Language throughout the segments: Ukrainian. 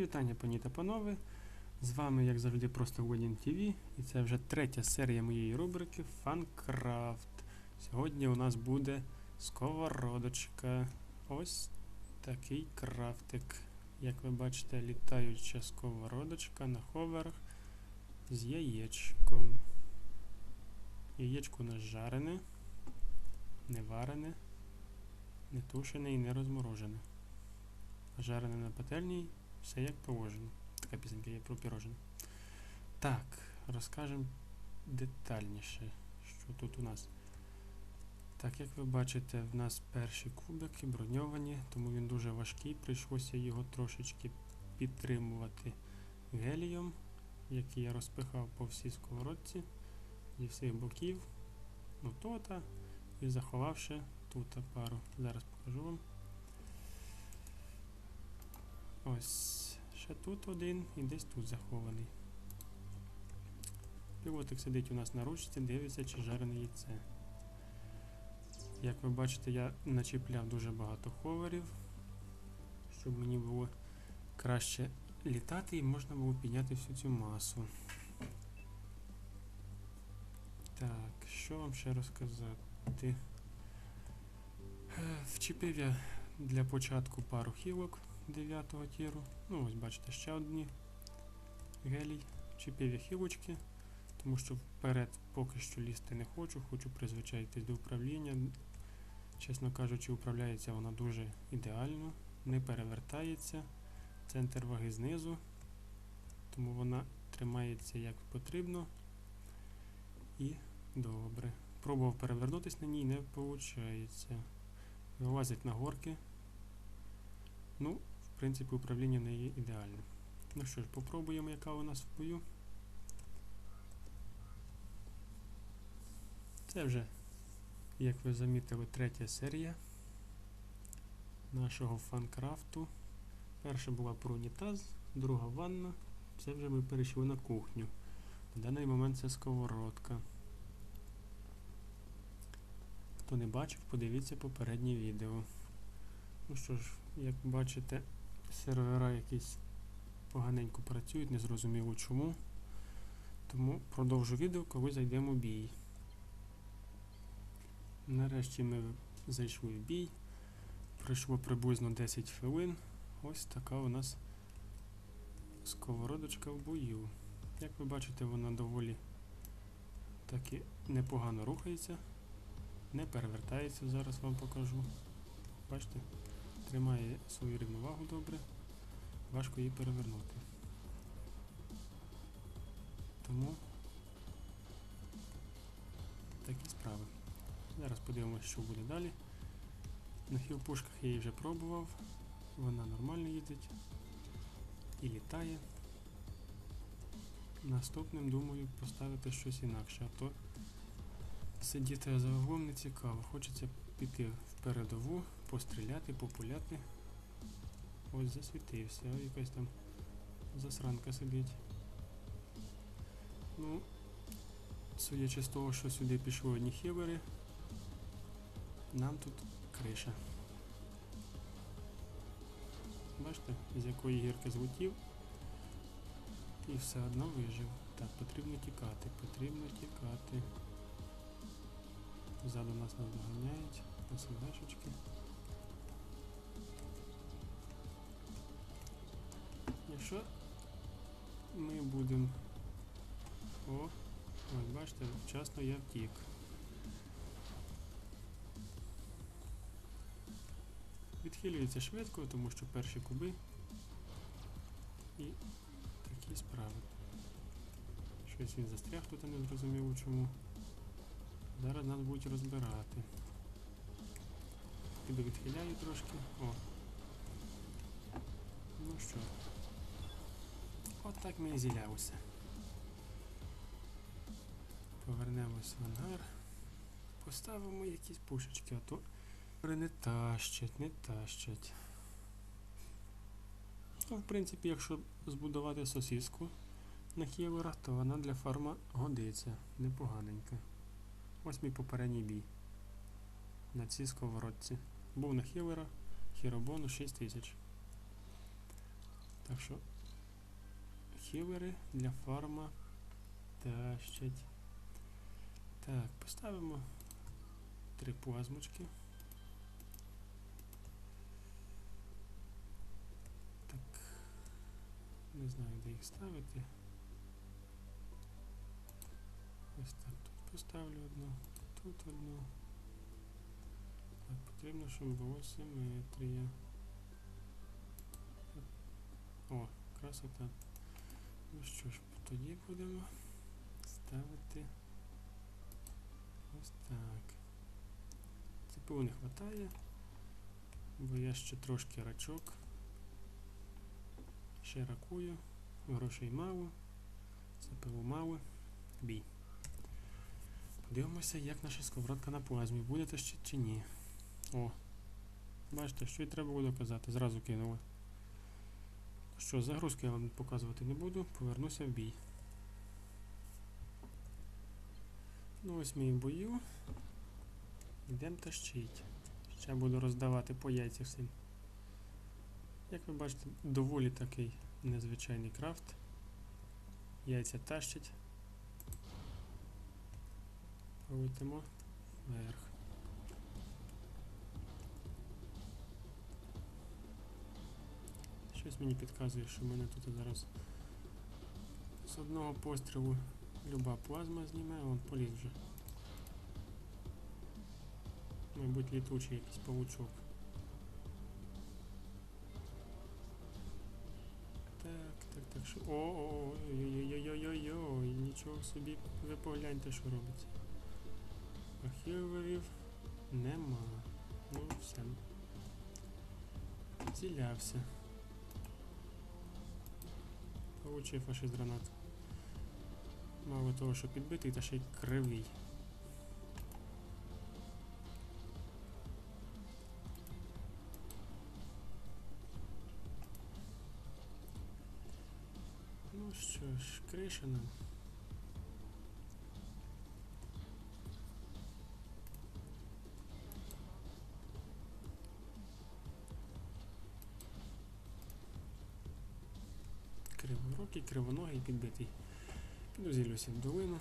Мої вітання, пані та панове. З вами, як завжди, просто Годін ТВ. І це вже третя серія моєї рубрики Фанкрафт. Сьогодні у нас буде сковородочка. Ось такий крафтик. Як ви бачите, літаюча сковородочка на ховерах з яєчком. Яєчко у нас жарене, не варене, не тушене і не розморожене. Жарене на пательні все як положено. Така пісенька є про пірожне. Так, розкажемо детальніше, що тут у нас. Так, як ви бачите, в нас перші кубики броньовані, тому він дуже важкий. Прийшлося його трошечки підтримувати гелієм, який я розпихав по всій сковородці зі всіх боків. Ну то-та, і заховавши тут пару. Зараз покажу вам. Ось, ще тут один і десь тут захований. Пілотик сидить у нас на ручці, дивиться, чи жарене яйце. Як ви бачите, я начіпляв дуже багато ховерів, щоб мені було краще літати і можна було підняти всю цю масу. Так, що вам ще розказати? Е, Вчепив я для початку пару хілок 9 тіру. Ну, ось бачите, ще одні гелій. Вчепив я хілочки, тому що вперед поки що лізти не хочу, хочу призвичаїтись до управління. Чесно кажучи, управляється вона дуже ідеально, не перевертається. Центр ваги знизу, тому вона тримається як потрібно. І добре. Пробував перевернутися на ній, не виходить. Вилазить на горки. Ну, в принципі, управління в неї ідеальне. Ну що ж, попробуємо, яка у нас в бою. Це вже, як ви замітили, третя серія нашого фанкрафту. Перша була про унітаз, друга ванна. Це вже ми перейшли на кухню. На даний момент це сковородка. Хто не бачив, подивіться попереднє відео. Ну що ж, як бачите, сервера якісь поганенько працюють, незрозуміло чому. Тому продовжу відео, коли зайдемо в бій. Нарешті ми зайшли в бій. Пройшло приблизно 10 хвилин. Ось така у нас сковородочка в бою. Як ви бачите, вона доволі таки непогано рухається, не перевертається, зараз вам покажу. Бачите? Тримає свою рівновагу добре, важко її перевернути. Тому такі справи. Зараз подивимося, що буде далі. На хілпушках я її вже пробував, вона нормально їздить і літає. Наступним думаю поставити щось інакше, а то сидіти за углом не цікаво. Хочеться піти в передову, постріляти, популяти. Ось засвітився, якась там засранка сидить. Ну, судячи з того, що сюди пішли одні хілери, нам тут криша. Бачите, з якої гірки злетів і все одно вижив. Так, потрібно тікати, потрібно тікати. Ззаду нас наздоганяють, на СМшечки. Ми будемо... О, ось бачите, вчасно я втік. Відхилюється швидко, тому що перші куби і такі справи. Щось він застряг тут, не зрозуміло чому. Зараз нас будуть розбирати. Піду відхиляю трошки. О. Ну що. От так ми і зілялися. Повернемось в ангар. Поставимо якісь пушечки, а то не тащать, не тащать. Ну, в принципі, якщо збудувати сосиску на хіверах, то вона для фарма годиться непоганенька. Ось мій попередній бій. На цій сковородці. Був на хілера, хіробону 6000. Так що хілери для фарма тащать. Так, поставимо три плазмочки. Так. Не знаю, де їх ставити. Ось так тут поставлю одну, тут одну. Так, потрібно, щоб була симетрія. О, красота. Ну що ж, тоді будемо ставити ось так. ЦПУ не вистачає, бо я ще трошки рачок. Ще ракую, грошей мало, ЦПУ мало, бій. Подивимося, як наша сковородка на плазмі. Буде то ще чи ні. О, бачите, що й треба було казати, зразу кинули. Що, загрузки я вам показувати не буду, повернуся в бій. Ну ось ми в бою. Йдемо тащить. Ще буду роздавати по яйцях всім. Як ви бачите, доволі такий незвичайний крафт. Яйця тащать. Полетимо вверх. Щось мені підказує, що мене тут зараз з одного пострілу люба плазма зніме, а он поліз вже. Мабуть, літучий якийсь павучок. Так, так, так, що. О, о, ой-ой-ой-ой-ой-ой, нічого собі, ви погляньте, що робиться. Архіверів нема. Ну, все. Зілявся. Получив фашист гранат. Мало того, що підбитий, та ще й кривий. Ну що ж, криша нам. Криворукий, кривоногий, підбитий. Піду зілюся в долину.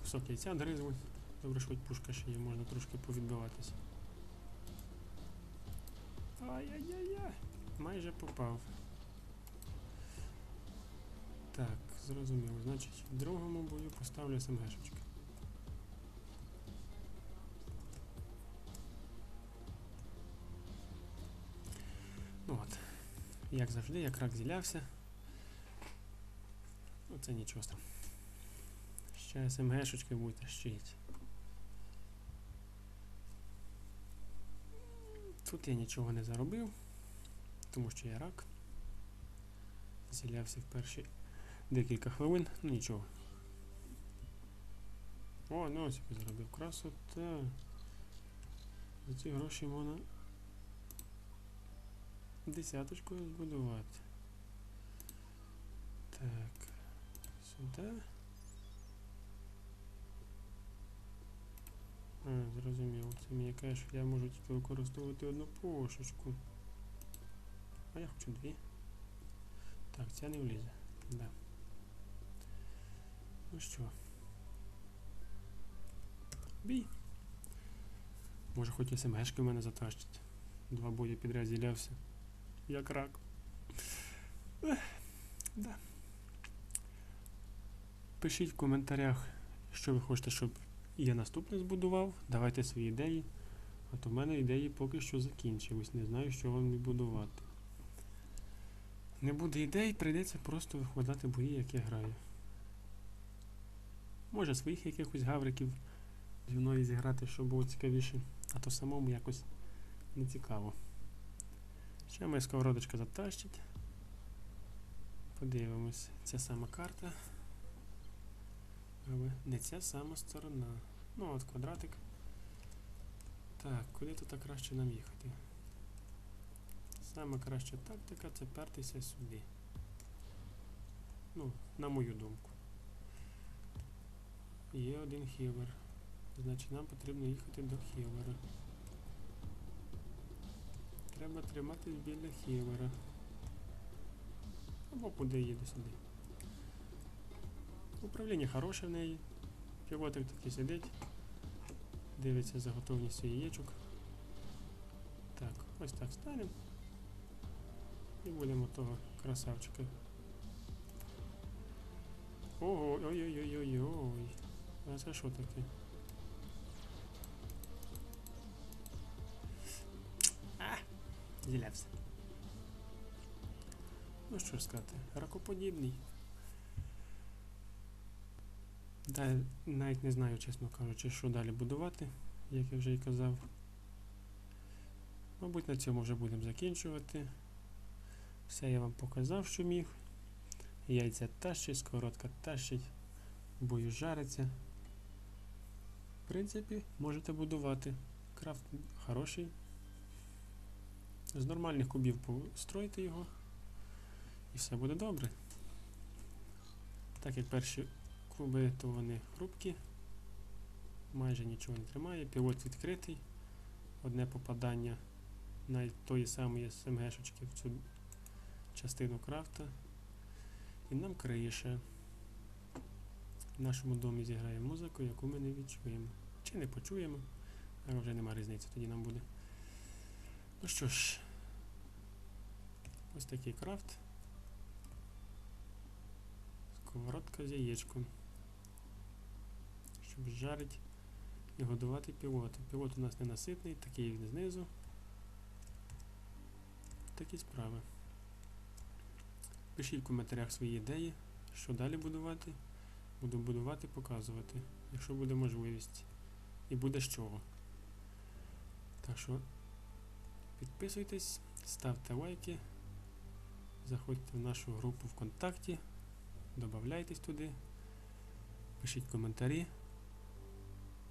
Кусок яйця гризли. Добре, що хоч пушка ще є, можна трошки повідбиватися. Ай-яй-яй-яй! Майже попав. Так, зрозуміло. Значить, в другому бою поставлю СМГшечки. Ну от. Як завжди, як рак зілявся. Це нічого там. Ще СМГшечки будете щить. Тут я нічого не заробив, тому що я рак. Зілявся в перші декілька хвилин, ну нічого. О, ну ось я заробив красота. За ці гроші можна десяточкою збудувати. Так, сюди. А, зрозуміло. Це мені каже, що я можу тільки використовувати одну пошечку. А я хочу дві. Так, ця не влізе. Да. Ну що? Бій. Може хоч СМГшки в мене затащить. Два бої підряд зілявся. Як рак. Да. Пишіть в коментарях, що ви хочете, щоб я наступне збудував. Давайте свої ідеї. А то в мене ідеї поки що закінчились. Не знаю, що вам відбудувати. Не буде ідей, прийдеться просто викладати бої, як я граю. Може своїх якихось гавриків зі мною зіграти, щоб було цікавіше, а то самому якось не цікаво. Ще моя сковородочка затащить. Подивимось, ця сама карта. Але не ця сама сторона. Ну от квадратик. Так, куди тут краще нам їхати? Саме краща тактика це пертися сюди. Ну, на мою думку. Є один хілер. Значить нам потрібно їхати до хілера. Треба триматись біля хілера. Або куди їду сюди. Управління хороше в неї. Пілотик такий сидить. Дивиться за готовністю яєчок. Так, ось так станемо. І будемо того красавчика. Ого, ой-ой-ой-ой-ой. А це що таке? А, зілявся. Ну що ж сказати, ракоподібний. Да, навіть не знаю, чесно кажучи, що далі будувати, як я вже і казав. Мабуть, на цьому вже будемо закінчувати. Все я вам показав, що міг. Яйця тащить, сковородка тащить, бою жариться. В принципі, можете будувати. Крафт хороший. З нормальних кубів постройте його. І все буде добре. Так як перші куби, то вони хрупкі, майже нічого не тримає, пілот відкритий, одне попадання навіть тої самої СМГшечки в цю частину крафта. І нам крише. В нашому домі зіграє музику, яку ми не відчуємо. Чи не почуємо, але вже нема різниці, тоді нам буде. Ну що ж, ось такий крафт. Сковородка з яєчком. Щоб жарити і годувати пілота. Пілот у нас ненаситний, такий він знизу. Такі справи. Пишіть в коментарях свої ідеї, що далі будувати. Буду будувати, показувати, якщо буде можливість. І буде з чого. Так що підписуйтесь, ставте лайки, заходьте в нашу групу ВКонтакті, додавайтесь туди, пишіть коментарі.